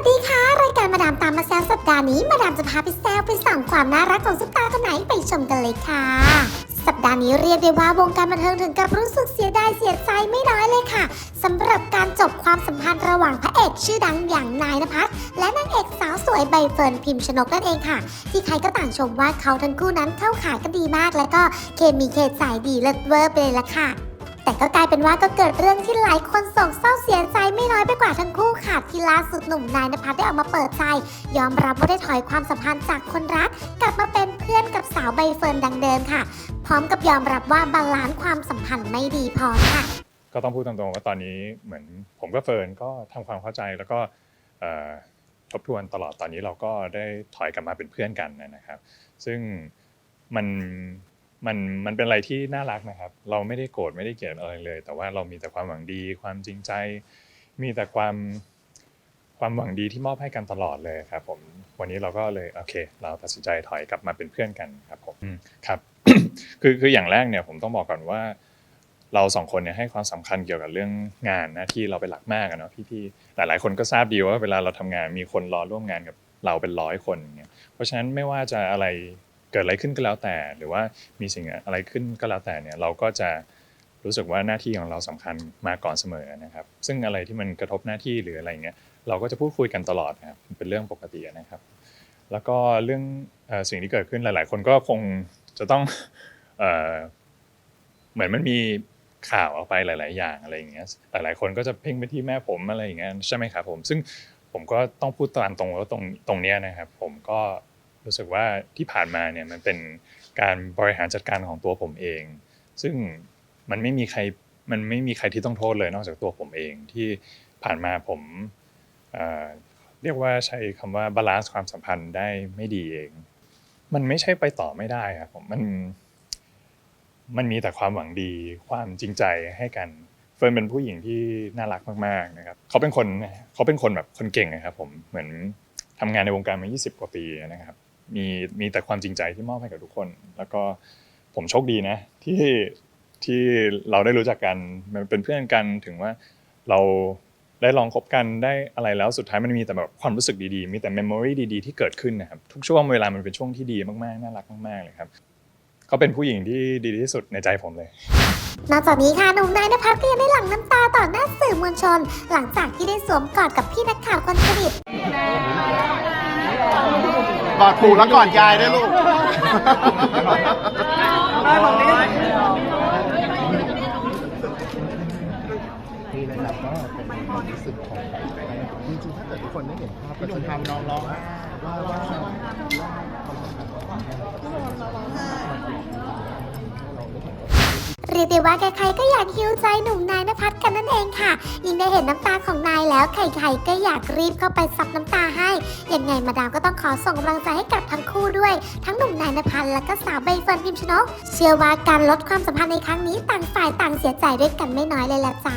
สดีค่ะ รายการมาดามตามมาแซวสัปดาห์นี้ มาดามจะพาไปแซวไปส่องความน่ารักของซุปตาคนไหนไปชมกันเลยค่ะ สัปดาห์นี้เรียกได้ว่าวงการบันเทิงถึงกับรู้สึกเสียดายเสียใจไม่น้อยเลยค่ะสำหรับการจบความสัมพันธ์ระหว่างพระเอกชื่อดังอย่างนายนภัสและนางเอกสาวสวยใบเฟิร์นพิมพ์ชนกนั่นเองค่ะ ที่ใครก็ต่างชมว่าเขาทั้งคู่นั้นเข้าขายกันดีมาก และก็เคมีเคสายดีเลิศเวอร์ไปเลยละค่ะ แต่ก็กลายเป็นว่าก็เกิดเรื่องที่หลายคนโศกเศร้าเสียใจไม่น้อยไปกว่าทั้งคู่ค่ะที่ล่าสุดหนุ่มนายนภัสได้ออกมาเปิดใจ ยอมรับว่าได้ถอยความสัมพันธ์จากคนรัก กลับมาเป็นเพื่อนกับสาวใบเฟิร์นดังเดิมค่ะ พร้อมกับยอมรับว่าบาลานซ์ความสัมพันธ์ไม่ดีพอค่ะ ก็ต้องพูดตรงๆว่าตอนนี้เหมือนผมกับเฟิร์นก็ทำความเข้าใจแล้วก็ทบทวนตลอดตอนนี้เราก็ได้ถอยกลับมาเป็นเพื่อนกันนะครับ ซึ่งมัน มันมันเป็นอะไรที่น่ารักนะครับ เราไม่ได้โกรธไม่ได้เกลียดอะไรเลย แต่ว่าเรามีแต่ความหวังดี ความจริงใจ มีแต่ความความหวังดีที่มอบให้กันตลอดเลยครับผมวันนี้เราก็เลยโอเค เราตัดสินใจถอยกลับมาเป็นเพื่อนกันครับผมอืมครับคือคืออย่างแรกเนี่ยผมต้องบอกก่อนว่า เราสองคนเนี่ยให้ความสำคัญเกี่ยวกับเรื่องงานหน้าที่เราเป็นหลักมากอะเนาะพี่ๆหลาย ๆ คนก็ทราบดีว่าเวลาเราทำงานมีคนรอร่วมงานกับเราเป็นร้อยคนอย่างเงี้ยเพราะฉะนั้นไม่ว่าจะอะไร เกิดอะไรขึ้นก็แล้วแต่ หรือว่ามีสิ่งอะไรขึ้นก็แล้วแต่เนี่ยเราก็จะรู้สึกว่าหน้าที่ของเราสำคัญมาก่อนเสมอนะครับ ซึ่งอะไรที่มันกระทบหน้าที่หรืออะไรเงี้ยเราก็จะพูดคุยกันตลอดนะครับเป็นเรื่องปกตินะครับ แล้วก็เรื่องสิ่งที่เกิดขึ้นหลาย ๆ คนก็คงจะต้องเอ่อเหมือนมันมีข่าวออกไปหลาย ๆ อย่างอะไรอย่างเงี้ยหลายๆคนก็จะเพ่งไปที่แม่ผมอะไรอย่างเงี้ยใช่ไหมครับผมซึ่งผมก็ต้องพูดตามตรงว่าตรงตรงเนี้ยนะครับ ผมก็ รู้สึกว่าที่ผ่านมาเนี่ยมันเป็นการบริหารจัดการของตัวผมเอง ซึ่งมันไม่มีใครมันไม่มีใครที่ต้องโทษเลยนอกจากตัวผมเองที่ผ่านมาผมเอ่อเรียกว่าใช้คำว่าบาลานซ์ความสัมพันธ์ได้ไม่ดีเอง มันไม่ใช่ไปต่อไม่ได้ครับผมมันมันมีแต่ความหวังดีความจริงใจให้กันเฟิร์นเป็นผู้หญิงที่น่ารักมากๆนะครับเขาเป็นคนเขาเป็นคนแบบคนเก่งนะครับผมเหมือนทำงานในวงการมา 20 กว่าปีนะครับ มีมีแต่ความจริงใจที่มอบให้กับทุกคน แล้วก็ผมโชคดีนะ ที่ที่เราได้รู้จักกันมันเป็นเพื่อนกันถึงว่าเราได้ลองคบกันได้อะไรแล้วสุดท้ายมันมีแต่แบบความรู้สึกดีๆ มีแต่เมมโมรีดีๆ ที่เกิดขึ้นนะครับทุกช่วงเวลามันเป็นช่วงที่ดีมากๆ น่ารักมากๆเลยครับเขาเป็นผู้หญิงที่ดีที่สุดในใจผมเลย นอกจากนี้ค่ะหนุ่มนายนภัสก็ยังได้หลั่งน้ำตาต่อหน้าสื่อมวลชน หลังจากที่ได้สวมกอดกับพี่นักข่าวคนสนิท กอดปู่แล้วก่อนยายด้วยลูกได้ฝั่งนี้นี่นะครับก็เป็นความรู้สึกของจริงๆถ้าเกิดทุกคนได้เห็นภาพก็จะทำน้องร้องว่าว่าเรียกได้ว่าใครๆก็อยากฮิวใจหนุ่ม กันนั่นเองค่ะ ยิ่งได้เห็นน้ำตาของนายแล้วใครๆก็อยากรีบเข้าไปซับน้ำตาให้ ยังไงมาดามก็ต้องขอส่งกำลังใจให้กับทั้งคู่ด้วย ทั้งหนุ่มนายนภัสและก็สาวใบเฟิร์นพิมชนก เชื่อว่าการลดความสัมพันธ์ในครั้งนี้ต่างฝ่ายต่างเสียใจด้วยกันไม่น้อยเลยละจ้า